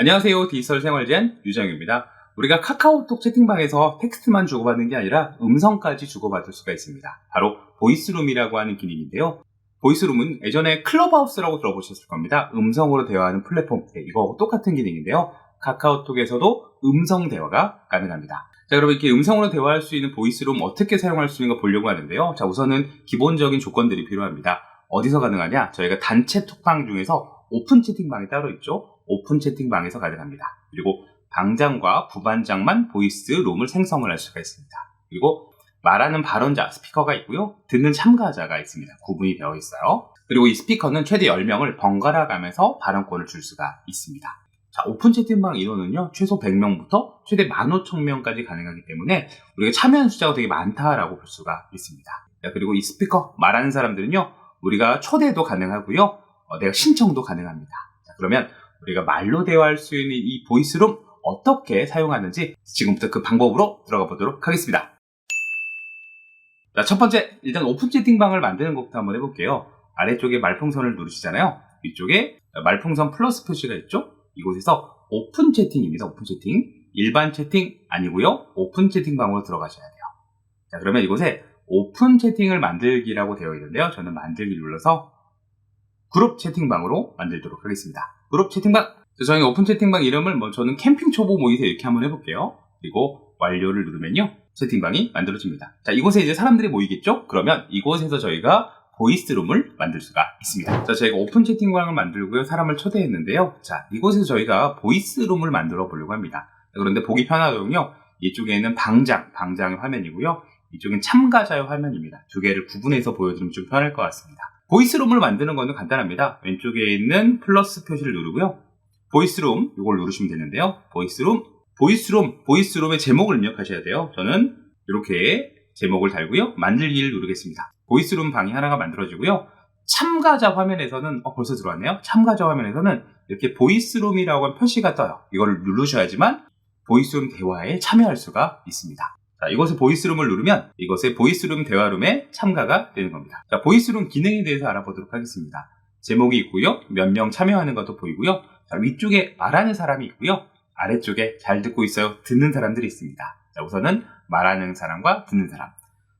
안녕하세요. 디지털 생활젠 유정입니다. 우리가 카카오톡 채팅방에서 텍스트만 주고받는 게 아니라 음성까지 주고받을 수가 있습니다. 바로 보이스룸이라고 하는 기능인데요. 보이스룸은 예전에 클럽하우스라고 들어보셨을 겁니다. 음성으로 대화하는 플랫폼. 네, 이거 똑같은 기능인데요. 카카오톡에서도 음성 대화가 가능합니다. 자, 그럼 이렇게 음성으로 대화할 수 있는 보이스룸 어떻게 사용할 수 있는가 보려고 하는데요. 자, 우선은 기본적인 조건들이 필요합니다. 어디서 가능하냐? 저희가 단체 톡방 중에서 오픈 채팅방이 따로 있죠. 오픈 채팅방에서 가능합니다. 그리고 방장과 부반장만 보이스 룸을 생성을 할 수가 있습니다. 그리고 말하는 발언자, 스피커가 있고요. 듣는 참가자가 있습니다. 구분이 되어 있어요. 그리고 이 스피커는 최대 10명을 번갈아 가면서 발언권을 줄 수가 있습니다. 자, 오픈 채팅방 인원은요, 최소 100명부터 최대 15,000명까지 가능하기 때문에 우리가 참여한 숫자가 되게 많다라고 볼 수가 있습니다. 자, 그리고 이 스피커, 말하는 사람들은요, 우리가 초대도 가능하고요, 어, 내가 신청도 가능합니다. 자, 그러면 우리가 말로 대화할 수 있는 이 보이스룸 어떻게 사용하는지 지금부터 그 방법으로 들어가 보도록 하겠습니다. 자, 첫 번째, 일단 오픈 채팅방을 만드는 것부터 한번 해볼게요. 아래쪽에 말풍선을 누르시잖아요. 위쪽에 말풍선 플러스 표시가 있죠? 이곳에서 오픈 채팅입니다. 오픈 채팅. 일반 채팅 아니고요. 오픈 채팅방으로 들어가셔야 돼요. 자, 그러면 이곳에 오픈 채팅을 만들기라고 되어 있는데요. 저는 만들기 눌러서 그룹 채팅방으로 만들도록 하겠습니다. 그룹 채팅방. 저희 오픈 채팅방 이름을 뭐 저는 캠핑 초보 모의세 이렇게 한번 해볼게요. 그리고 완료를 누르면요. 채팅방이 만들어집니다. 자, 이곳에 이제 사람들이 모이겠죠? 그러면 이곳에서 저희가 보이스룸을 만들 수가 있습니다. 자, 저희가 오픈 채팅방을 만들고요. 사람을 초대했는데요. 자, 이곳에서 저희가 보이스룸을 만들어 보려고 합니다. 그런데 보기 편하도록요. 이쪽에는 방장, 방장의 화면이고요. 이쪽은 참가자의 화면입니다. 두 개를 구분해서 보여드리면 좀 편할 것 같습니다. 보이스룸을 만드는 것은 간단합니다. 왼쪽에 있는 플러스 표시를 누르고요. 보이스룸 이걸 누르시면 되는데요. 보이스룸, 보이스룸, 보이스룸의 제목을 입력하셔야 돼요. 저는 이렇게 제목을 달고요. 만들기를 누르겠습니다. 보이스룸 방이 하나가 만들어지고요. 참가자 화면에서는 어, 벌써 들어왔네요. 참가자 화면에서는 이렇게 보이스룸이라고 한 표시가 떠요. 이거를 누르셔야지만 보이스룸 대화에 참여할 수가 있습니다. 자, 이곳에 보이스룸을 누르면 이것의 보이스룸 대화룸에 참가가 되는 겁니다. 자, 보이스룸 기능에 대해서 알아보도록 하겠습니다. 제목이 있고요. 몇 명 참여하는 것도 보이고요. 자, 위쪽에 말하는 사람이 있고요. 아래쪽에 잘 듣고 있어요. 듣는 사람들이 있습니다. 자, 우선은 말하는 사람과 듣는 사람.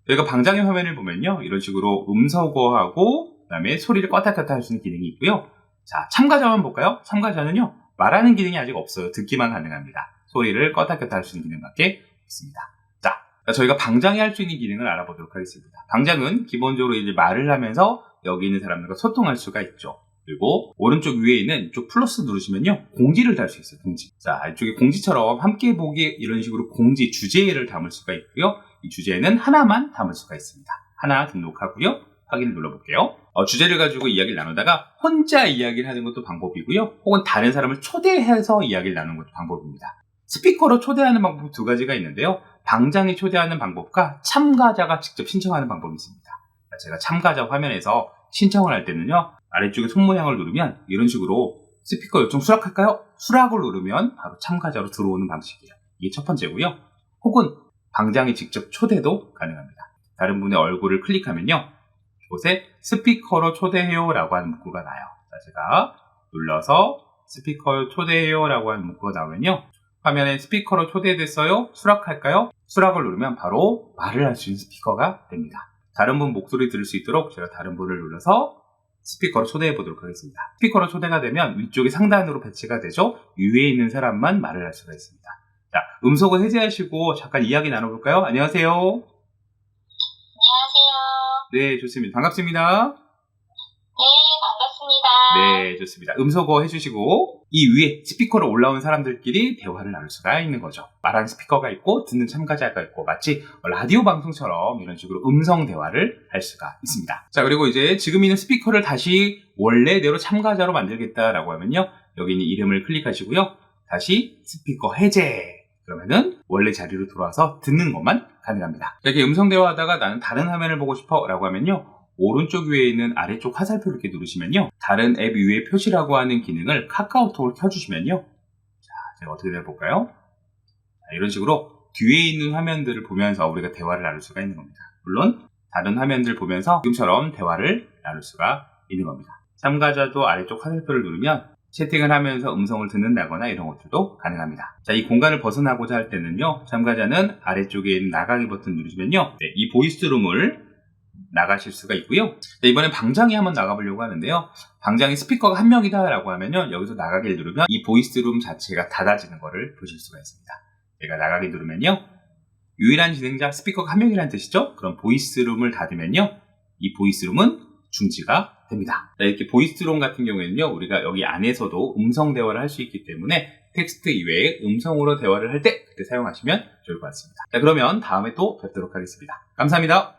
저희가 방장의 화면을 보면요. 이런 식으로 음소거하고 그다음에 소리를 껐다 켰다 할 수 있는 기능이 있고요. 자, 참가자만 볼까요? 참가자는요. 말하는 기능이 아직 없어요. 듣기만 가능합니다. 소리를 껐다 켰다 할 수 있는 기능밖에 없습니다. 자, 저희가 방장이 할 수 있는 기능을 알아보도록 하겠습니다. 방장은 기본적으로 이제 말을 하면서 여기 있는 사람들과 소통할 수가 있죠. 그리고 오른쪽 위에 있는 이쪽 플러스 누르시면요 공지를 달 수 있어요 공지. 자 이쪽에 공지처럼 함께 보기 이런 식으로 공지 주제를 담을 수가 있고요. 이 주제는 하나만 담을 수가 있습니다. 하나 등록하고요. 확인을 눌러볼게요. 어, 주제를 가지고 이야기를 나누다가 혼자 이야기를 하는 것도 방법이고요. 혹은 다른 사람을 초대해서 이야기를 나누는 것도 방법입니다. 스피커로 초대하는 방법 두 가지가 있는데요 방장이 초대하는 방법과 참가자가 직접 신청하는 방법이 있습니다 제가 참가자 화면에서 신청을 할 때는요 아래쪽에 손 모양을 누르면 이런 식으로 스피커 요청 수락할까요? 수락을 누르면 바로 참가자로 들어오는 방식이에요. 이게 첫 번째고요. 혹은 방장이 직접 초대도 가능합니다. 다른 분의 얼굴을 클릭하면요. 이곳에 스피커로 초대해요 라고 하는 문구가 나요. 자, 제가 눌러서 스피커 초대해요 라고 하는 문구가 나오면요. 화면에 스피커로 초대됐어요? 수락할까요? 수락을 누르면 바로 말을 할 수 있는 스피커가 됩니다. 다른 분 목소리 들을 수 있도록 제가 다른 분을 눌러서 스피커로 초대해 보도록 하겠습니다. 스피커로 초대가 되면 위쪽이 상단으로 배치가 되죠. 위에 있는 사람만 말을 할 수가 있습니다. 자, 음속을 해제하시고 잠깐 이야기 나눠볼까요? 안녕하세요. 안녕하세요. 네, 좋습니다. 반갑습니다. 네, 반갑습니다. 네, 좋습니다. 음소거 해주시고 이 위에 스피커로 올라온 사람들끼리 대화를 나눌 수가 있는 거죠. 말하는 스피커가 있고 듣는 참가자가 있고 마치 라디오 방송처럼 이런 식으로 음성 대화를 할 수가 있습니다. 자, 그리고 이제 지금 있는 스피커를 다시 원래대로 참가자로 만들겠다라고 하면요. 여기 있는 이름을 클릭하시고요. 다시 스피커 해제 그러면은 원래 자리로 돌아와서 듣는 것만 가능합니다. 이렇게 음성 대화하다가 나는 다른 화면을 보고 싶어 라고 하면요. 오른쪽 위에 있는 아래쪽 화살표를 이렇게 누르시면요. 다른 앱 위에 표시라고 하는 기능을 카카오톡을 켜주시면요. 자, 제가 어떻게 해볼까요? 자, 이런 식으로 뒤에 있는 화면들을 보면서 우리가 대화를 나눌 수가 있는 겁니다. 물론 다른 화면들 보면서 지금처럼 대화를 나눌 수가 있는 겁니다. 참가자도 아래쪽 화살표를 누르면 채팅을 하면서 음성을 듣는다거나 이런 것들도 가능합니다. 자, 이 공간을 벗어나고자 할 때는요, 참가자는 아래쪽에 있는 나가기 버튼 누르시면요, 네, 이 보이스룸을 나가실 수가 있고요. 자, 이번엔 방장이 한번 나가보려고 하는데요. 방장이 스피커가 한 명이다라고 하면요, 여기서 나가기를 누르면 이 보이스룸 자체가 닫아지는 것을 보실 수가 있습니다. 제가 나가기 누르면요, 유일한 진행자 스피커가 한 명이라는 뜻이죠? 그럼 보이스룸을 닫으면요, 이 보이스룸은 중지가 됩니다. 자, 이렇게 보이스룸 같은 경우에는요, 우리가 여기 안에서도 음성 대화를 할 수 있기 때문에 텍스트 이외에 음성으로 대화를 할 때 그때 사용하시면 좋을 것 같습니다. 자, 그러면 다음에 또 뵙도록 하겠습니다. 감사합니다.